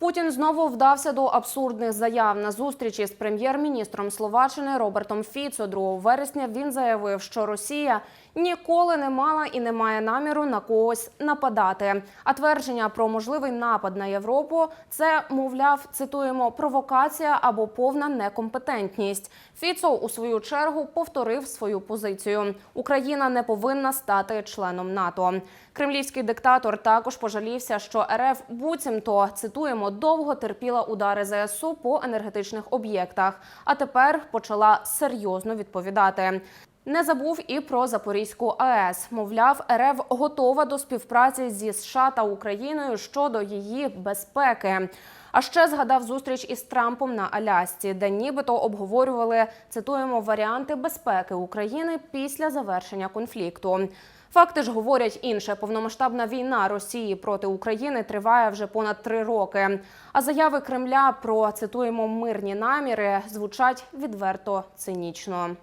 Путін знову вдався до абсурдних заяв на зустрічі з прем'єр-міністром Словаччини Робертом Фіцо 2 вересня. Він заявив, що Росія ніколи не мала і не має наміру на когось нападати. А твердження про можливий напад на Європу це, мовляв, цитуємо, провокація або повна некомпетентність. Фіцо у свою чергу повторив свою позицію: Україна не повинна стати членом НАТО. Кремлівський диктатор також пожалівся, що РФ буцімто цитуємо довго терпіла удари ЗСУ по енергетичних об'єктах, а тепер почала серйозно відповідати. Не забув і про Запорізьку АЕС. Мовляв, РФ готова до співпраці зі США та Україною щодо її безпеки. А ще згадав зустріч із Трампом на Алясці, де нібито обговорювали цитуємо варіанти безпеки України після завершення конфлікту. Факти ж говорять інше. Повномасштабна війна Росії проти України триває вже понад три роки. А заяви Кремля про цитуємо мирні наміри звучать відверто цинічно.